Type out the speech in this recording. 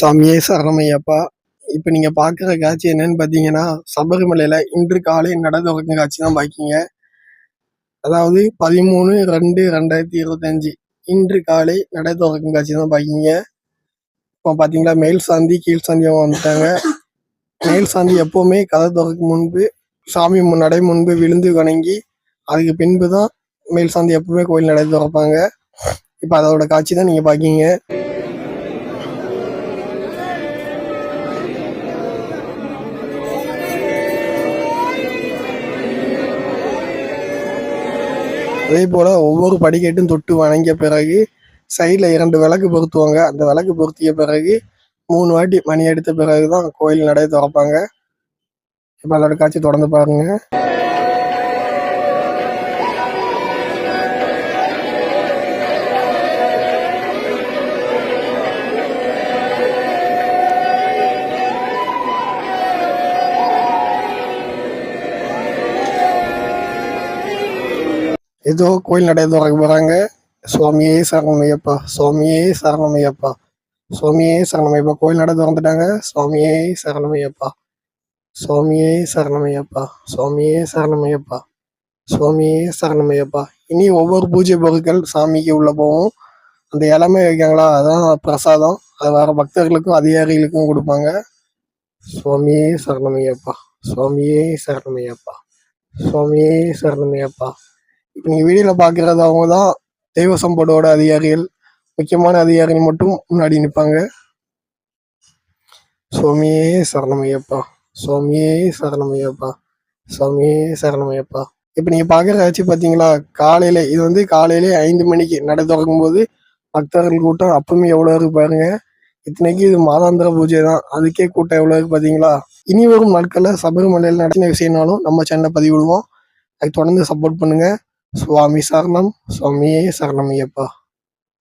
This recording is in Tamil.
சாமியே சரணமையப்பா இப்போ நீங்கள் பார்க்குற காட்சி என்னன்னு பார்த்தீங்கன்னா சபரிமலையில் இன்று காலை நட தொடக்கம் காட்சி தான் பார்க்கீங்க அதாவது பதிமூணு ரெண்டு ரெண்டாயிரத்தி இருபத்தஞ்சி. இன்று காலை நட தொடக்கம் காட்சி தான் பார்க்கீங்க இப்போ பார்த்தீங்களா மேல் சாந்தி கீழ் சாந்தியும் வந்துட்டாங்க. மேல் சாந்தி எப்போவுமே கதை திறக்கும் முன்பு சாமி முன் நடை முன்பு விழுந்து வணங்கி அதுக்கு பின்பு தான் மேல் சாந்தி எப்பவுமே கோயில் நடை திறப்பாங்க. இப்போ அதோட காட்சி தான் நீங்கள் பார்க்கீங்க அதே போல் ஒவ்வொரு படிக்கட்டும் தொட்டு வணங்கிய பிறகு சைடில் இரண்டு விளக்கு பொருத்துவாங்க. அந்த விளக்கு பொருத்திய பிறகு மூணு வாட்டி மணி எடுத்த பிறகு தான் கோயில் நடை திறப்பாங்க. இப்போ அதோட காட்சி தொடர்ந்து பாருங்க. ஏதோ கோயில் நடை திறக்க போகிறாங்க சுவாமியே சரணமையப்பா சுவாமியே சரணமையப்பா சுவாமியே சரணமையப்பா. கோயில் நடை திறந்துட்டாங்க சுவாமியே சரணமையப்பா சுவாமியே சரணமையப்பா சுவாமியே சரணமையப்பா சுவாமியே சரணமையப்பா. இனி ஒவ்வொரு பூஜை பொருட்கள் சாமிக்கு உள்ள போகும். அந்த இளமை வைக்காங்களா அதான் பிரசாதம். அது வர பக்தர்களுக்கும் அதிகாரிகளுக்கும் கொடுப்பாங்க. சுவாமியே சரணமையப்பா சுவாமியே சரணமையப்பா சுவாமியே சரணமையப்பா. நீங்கள் வீடியோவில் பார்க்குறது அவங்க தான் தெய்வ சம்போர்டோட அதிகாரிகள். முக்கியமான அதிகாரிகள் மட்டும் முன்னாடி நிற்பாங்க சுவாமியே சரணமையப்பா. சுவாமியே சரணமையப்பா. சுவாமியே சரணமையப்பா. இப்போ நீங்கள் பார்க்குற காட்சி பார்த்தீங்களா காலையில் இது வந்து காலையிலே ஐந்து மணிக்கு நடை திறக்கும் போது பக்தர்கள் கூட்டம் அப்பவுமே எவ்வளோ இருக்கு பாருங்க. இத்தனைக்கு இது மாதாந்திர பூஜை தான் அதுக்கே கூட்டம் எவ்வளோ இருக்கு பார்த்தீங்களா இனி வரும் நாட்களில் சபரிமலையில் நடத்தின விஷயம்னாலும் நம்ம சேனலை பதிவிடுவோம். அதுக்கு தொடர்ந்து சப்போர்ட் பண்ணுங்க. स्वामी शरणम स्वामी शरणम यप्पा